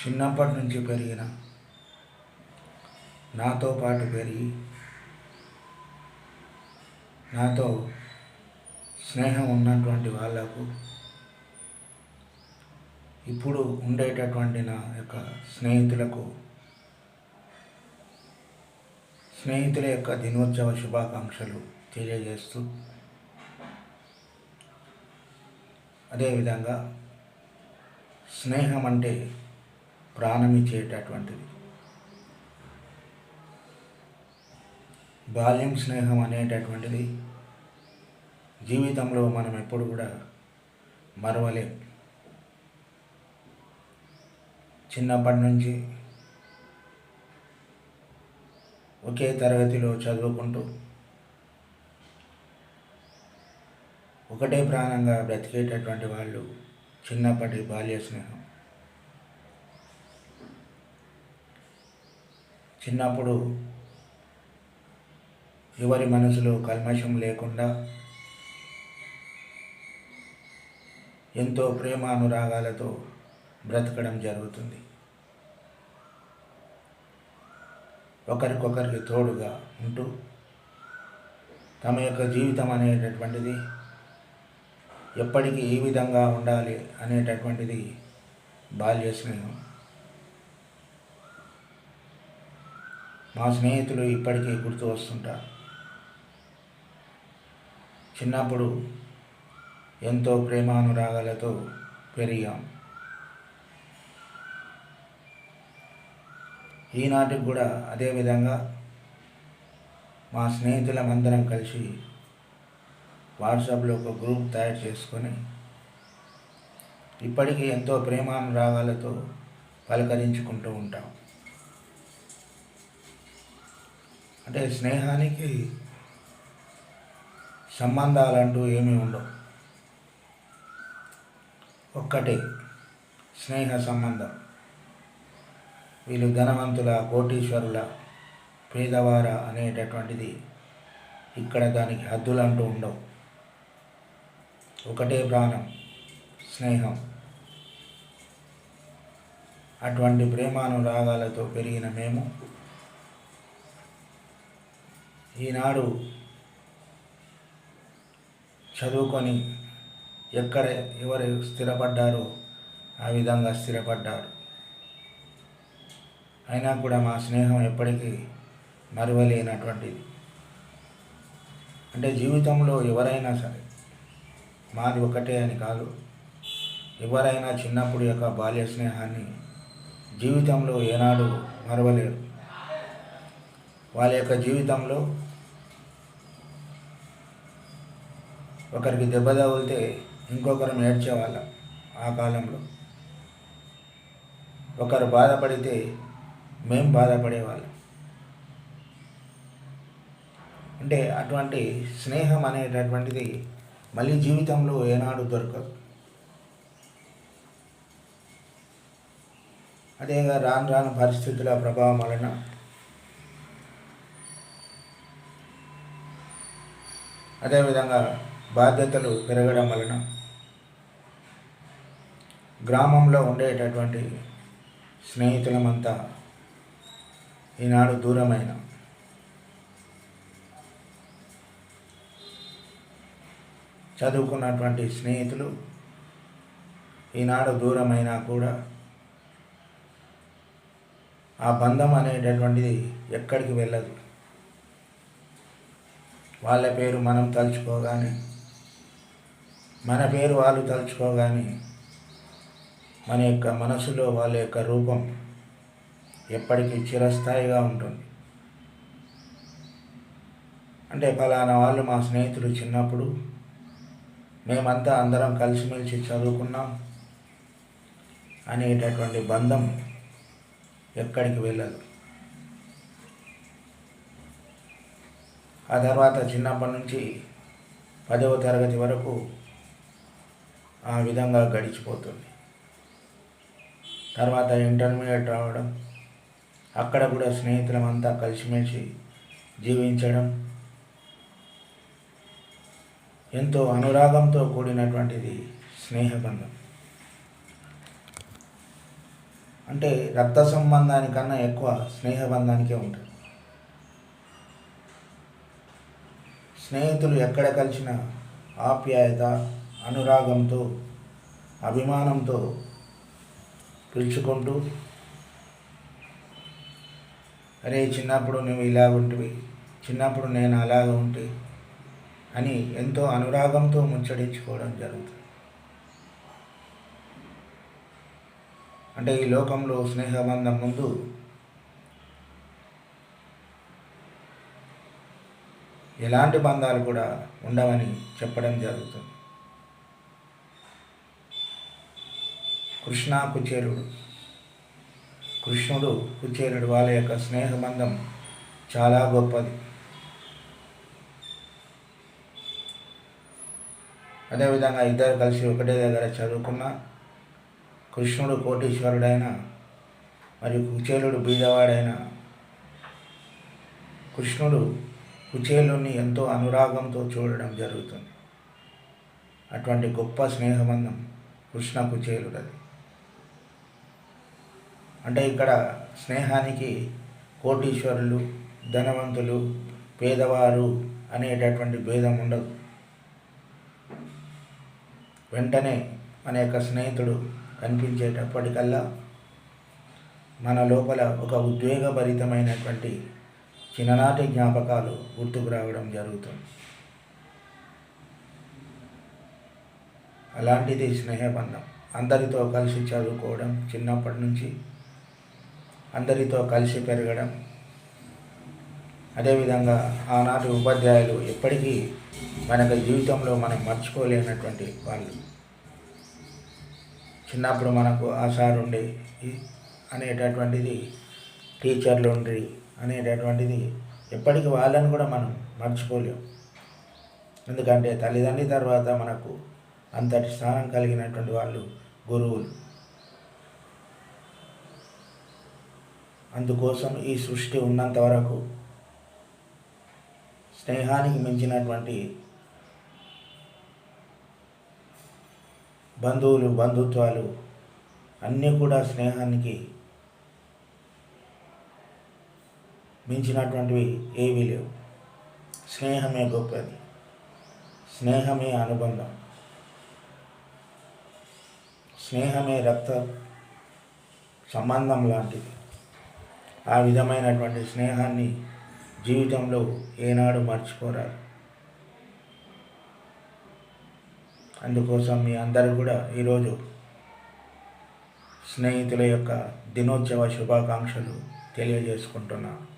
చిన్నప్పటి నుంచి పెరిగిన నాతో పాటు పెరిగి నాతో స్నేహం ఉన్నటువంటి వాళ్ళకు ఇప్పుడు ఉండేటటువంటి నా యొక్క స్నేహితులకు స్నేహితుల యొక్క దినోత్సవ శుభాకాంక్షలు తెలియజేస్తూ అదేవిధంగా స్నేహం అంటే ప్రాణం ఇచ్చేటటువంటిది బాల్యం స్నేహం అనేటటువంటిది జీవితంలో మనం ఎప్పుడు కూడా మరవలేం. చిన్నప్పటి నుంచి ఒకే తరగతిలో చదువుకుంటూ ఒకటే ప్రాణంగా బ్రతికేటటువంటి వాళ్ళు చిన్నప్పటి బాల్య స్నేహం. చిన్నప్పుడు ఎవరి మనసులో కల్మషం లేకుండా ఎంతో ప్రేమ అనురాగాలతో బ్రతకడం జరుగుతుంది. ఒకరికొకరికి తోడుగా ఉంటూ తమ యొక్క జీవితం అనేటటువంటిది ఎప్పటికీ ఏ విధంగా ఉండాలి అనేటటువంటిది బాల్య స్నేహం మా స్నేహితులు ఇప్పటికీ గుర్తు వస్తుంటారు. చిన్నప్పుడు ఎంతో ప్రేమానురాగాలతో పెరిగాం. ఈనాటికి కూడా అదేవిధంగా మా స్నేహితులమందరం కలిసి వాట్సాప్లో ఒక గ్రూప్ తయారు చేసుకొని ఇప్పటికీ ఎంతో ప్రేమానురాగాలతో పలకరించుకుంటూ ఉంటాం. అంటే స్నేహానికి సంబంధాలంటూ ఏమీ ఉండవు. ఒక్కటే స్నేహ సంబంధం. వీళ్ళు ధనవంతుల కోటీశ్వరుల పేదవార అనేటటువంటిది ఇక్కడ దానికి హద్దులు అంటూ ఉండవు. ఒకటే ప్రాణం స్నేహం. అటువంటి ప్రేమానురాగాలతో పెరిగిన మేము ఈనాడు చదువుకొని ఎక్కడ ఎవరు స్థిరపడ్డారో ఆ విధంగా స్థిరపడ్డారు అయినా కూడా మా స్నేహం ఎప్పటికీ మరువలేనటువంటిది. అంటే జీవితంలో ఎవరైనా సరే మాది ఒకటే అని కాదు ఎవరైనా చిన్నప్పుడు యొక్క బాల్య స్నేహాన్ని జీవితంలో ఏనాడు మరవలేరు. వాళ్ళ యొక్క జీవితంలో ఒకరికి దెబ్బ తగిలితే ఇంకొకరు ఏడ్చేవాళ్ళం ఆ కాలంలో. ఒకరు బాధపడితే మేం బాధపడేవాళ్ళం. అంటే అటువంటి స్నేహం అనేటటువంటిది మళ్ళీ జీవితంలో ఏనాడు దొరకదు. అదేగా రాను రాను పరిస్థితుల ప్రభావం వలన అదేవిధంగా బాధ్యతలు పెరగడం వలన గ్రామంలో ఉండేటటువంటి స్నేహితులమంతా ఈనాడు దూరమైన చదువుకున్నటువంటి స్నేహితులు ఈనాడు దూరమైనా కూడా ఆ బంధం అనేటటువంటిది ఎక్కడికి వెళ్ళదు. వాళ్ళ పేరు మనం తలుచుకోగానే మన పేరు వాళ్ళు తలుచుకోగానే మన యొక్క మనసులో వాళ్ళ యొక్క రూపం ఎప్పటికీ చిరస్థాయిగా ఉంటుంది. అంటే ఫలానా వాళ్ళు మా స్నేహితులు చిన్నప్పుడు మేమంతా అందరం కలిసిమెలిసి చదువుకున్నాం. అనేటటువంటి బంధం ఎక్కడికి వెళ్ళదు. ఆ తర్వాత చిన్నప్పటి నుంచి పదవ తరగతి వరకు ఆ విధంగా గడిచిపోతుంది. తర్వాత ఇంటర్మీడియట్ రావడం అక్కడ కూడా స్నేహితులమంతా కలిసిమెలిసి జీవించడం ఎంతో అనురాగంతో కూడినటువంటిది స్నేహబంధం. అంటే రక్త సంబంధానికన్నా ఎక్కువ స్నేహబంధానికే ఉంటుంది. స్నేహితులు ఎక్కడ కలిసిన ఆప్యాయత అనురాగంతో అభిమానంతో పిలుచుకుంటూ అరే చిన్నప్పుడు నువ్వు ఇలా ఉంటివి చిన్నప్పుడు నేను అలాగ ఉంటే అని ఎంతో అనురాగంతో ముచ్చడించుకోవడం జరుగుతుంది. అంటే ఈ లోకంలో స్నేహబంధం ముందు ఎలాంటి బంధాలు కూడా ఉండవని చెప్పడం జరుగుతుంది. కృష్ణ కుచేరుడు కృష్ణుడు కుచేరుడు వాళ్ళ యొక్క స్నేహబంధం చాలా గొప్పది. అదేవిధంగా ఇద్దరు కలిసి ఒకటే దగ్గర చదువుకున్న కృష్ణుడు కోటీశ్వరుడైన మరియు కుచేలుడు బీదవాడైన కృష్ణుడు కుచేలుని ఎంతో అనురాగంతో చూడడం జరుగుతుంది. అటువంటి గొప్ప స్నేహబంధం కృష్ణ కుచేలుడది. అంటే ఇక్కడ స్నేహానికి కోటీశ్వరులు ధనవంతులు పేదవారు అనేటటువంటి భేదం ఉండదు. వెంటనే మన యొక్క స్నేహితుడు కనిపించేటప్పటికల్లా మన లోపల ఒక ఉద్వేగభరితమైనటువంటి చిన్ననాటి జ్ఞాపకాలు గుర్తుకు రావడం జరుగుతుంది. అలాంటిది స్నేహబంధం. అందరితో కలిసి చదువుకోవడం చిన్నప్పటి నుంచి అందరితో కలిసి పెరగడం. అదేవిధంగా ఆనాటి ఉపాధ్యాయులు ఎప్పటికీ మనకు జీవితంలో మనం మర్చిపోలేనటువంటి వాళ్ళు. చిన్నప్పుడు మనకు ఆ సార్ ఉండే అనేటటువంటిది టీచర్లు ఉండి అనేటటువంటిది ఎప్పటికీ వాళ్ళని కూడా మనం మర్చిపోలేం. ఎందుకంటే తల్లిదండ్రి తర్వాత మనకు అంతటి స్థానం కలిగినటువంటి వాళ్ళు గురువులు. అందుకోసం ఈ సృష్టి ఉన్నంత వరకు స్నేహానికి మించినటువంటి బంధువులు బంధుత్వాలు అన్నీ కూడా స్నేహానికి మించినటువంటివి ఏవీ లేవు. స్నేహమే గొప్పది. స్నేహమే అనుబంధం. స్నేహమే రక్త సంబంధం లాంటిది. ఆ విధమైనటువంటి స్నేహాన్ని జీవితంలో ఏనాడు మర్చిపోరారు. అందుకోసం మీ అందరూ కూడా ఈరోజు స్నేహితుల యొక్క దినోత్సవ శుభాకాంక్షలు తెలియజేసుకుంటున్నాను